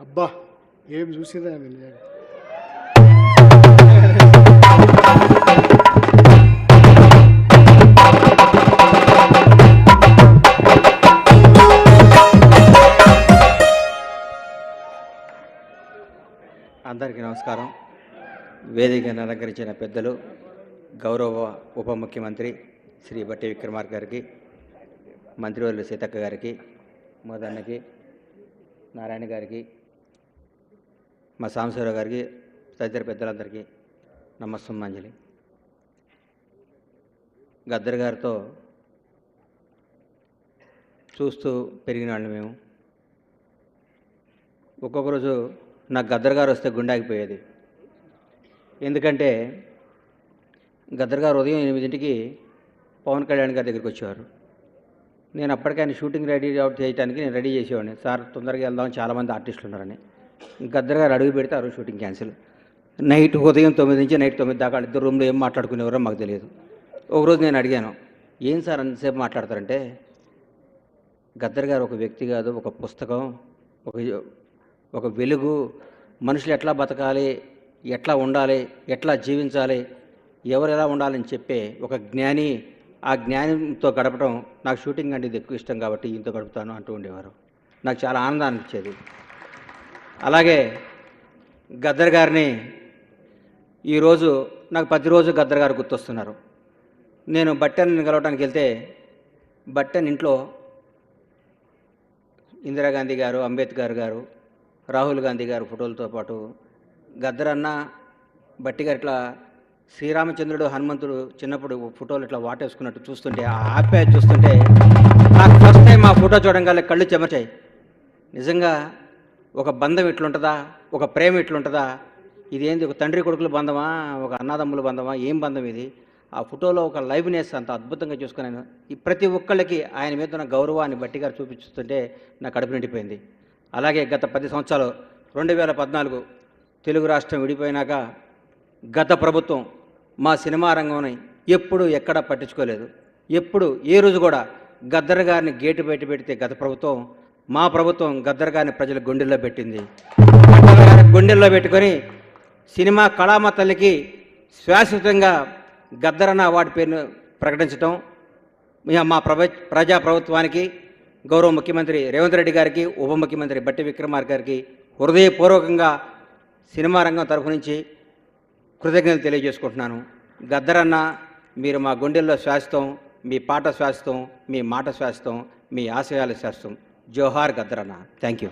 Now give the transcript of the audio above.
అబ్బా ఏం చూసిందా వెళ్ళి అందరికీ నమస్కారం. వేదికను అలంకరించిన పెద్దలు గౌరవ ఉప ముఖ్యమంత్రి శ్రీ బట్టి విక్రమార్క గారికి మంత్రివర్యులు సీతక్క గారికి మోదన్నకి నారాయణ గారికి మా సాంబశివరావు గారికి తదితర పెద్దలందరికీ నమస్సుమాంజలి. గద్దర్ గారితో చూస్తూ పెరిగిన వాళ్ళు మేము. ఒక్కొక్క రోజు నాకు గద్దర్ గారు వస్తే గుండాగిపోయేది. ఎందుకంటే గద్దర్ గారు ఉదయం ఎనిమిదింటికి పవన్ కళ్యాణ్ గారి దగ్గరికి వచ్చేవారు. నేను అప్పటికే ఆయన షూటింగ్ రెడీ అవుట్ చేయడానికి నేను రెడీ చేసేవాడిని. సార్ తొందరగా వెళ్దాం చాలామంది ఆర్టిస్టులు ఉన్నారని. గద్దర్ గారు అడుగు పెడితే ఆ రోజు షూటింగ్ క్యాన్సిల్. నైట్ ఉదయం తొమ్మిది నుంచి నైట్ తొమ్మిది దాకా ఇద్దరు రూమ్లో ఏం మాట్లాడుకునేవారో మాకు తెలియదు. ఒకరోజు నేను అడిగాను ఏం సార్ అంతసేపు మాట్లాడతారంటే? గద్దర్ గారు ఒక వ్యక్తి కాదు ఒక పుస్తకం ఒక ఒక వెలుగు మనుషులు ఎట్లా బతకాలి ఎట్లా ఉండాలి ఎట్లా జీవించాలి ఎవరు ఎలా ఉండాలని చెప్పే ఒక జ్ఞాని ఆ జ్ఞానంతో గడపడం నాకు షూటింగ్ అంటే ఇది ఎక్కువ ఇష్టం కాబట్టి ఈయనతో గడుపుతాను అంటూ ఉండేవారు. నాకు చాలా ఆనందాన్ని ఇచ్చేది. అలాగే గద్దర్ గారిని ఈరోజు నాకు ప్రతిరోజు గద్దర్ గారు గుర్తొస్తున్నారు. నేను బట్టెన్ కలవటానికి వెళ్తే బట్టెన్ ఇంట్లో ఇందిరాగాంధీ గారు అంబేద్కర్ గారు రాహుల్ గాంధీ గారు ఫోటోలతో పాటు గద్దరన్న బట్టి గారు ఇట్లా శ్రీరామచంద్రుడు హనుమంతుడు చిన్నప్పుడు ఫోటోలు ఇట్లా వాటేసుకున్నట్టు చూస్తుంటే ఆ ఆప్యాయత చూస్తుంటే నాకు ఫస్ట్ టైం ఆ ఫోటో చూడంగానే కళ్ళు చెమర్చాయి. నిజంగా ఒక బంధం ఇట్లుంటుందా? ఒక ప్రేమ ఇట్లుంటుందా? ఇదేంది? ఒక తండ్రి కొడుకుల బంధమా? ఒక అన్నదమ్ముల బంధమా? ఏం బంధం ఇది? ఆ ఫోటోలో ఒక లైవ్నెస్ అంత అద్భుతంగా చూసుకున్నాను ఈ ప్రతి ఒక్కళ్ళకి ఆయన మీద ఉన్న గౌరవాన్ని బట్టి గారు చూపిస్తుంటే నా కడుపు నిండిపోయింది. అలాగే గత పది సంవత్సరాలు రెండు వేల పద్నాలుగు తెలుగు రాష్ట్రం విడిపోయినాక గత ప్రభుత్వం మా సినిమా రంగంని ఎప్పుడు ఎక్కడ పట్టించుకోలేదు. ఎప్పుడు ఏ రోజు కూడా గద్దర్ గారిని గేటు బయట పెడితే గత ప్రభుత్వం మా ప్రభుత్వం గద్దరగాని ప్రజల గుండెల్లో పెట్టింది. గుండెల్లో పెట్టుకొని సినిమా కళామ తల్లికి శాశ్వతంగా గద్దరన్న అవార్డు పేరును ప్రకటించడం మా ప్రభ ప్రజా ప్రభుత్వానికి గౌరవ ముఖ్యమంత్రి రేవంత్ రెడ్డి గారికి ఉప ముఖ్యమంత్రి బట్టి విక్రమార్ గారికి హృదయపూర్వకంగా సినిమా రంగం తరఫు నుంచి కృతజ్ఞతలు తెలియజేసుకుంటున్నాను. గద్దరన్న మీరు మా గుండెల్లో శాశ్వతం మీ పాట శాశ్వతం మీ మాట శాశ్వతం మీ ఆశయాలు శాశ్వతం. जोहार गद्रना थैंक यू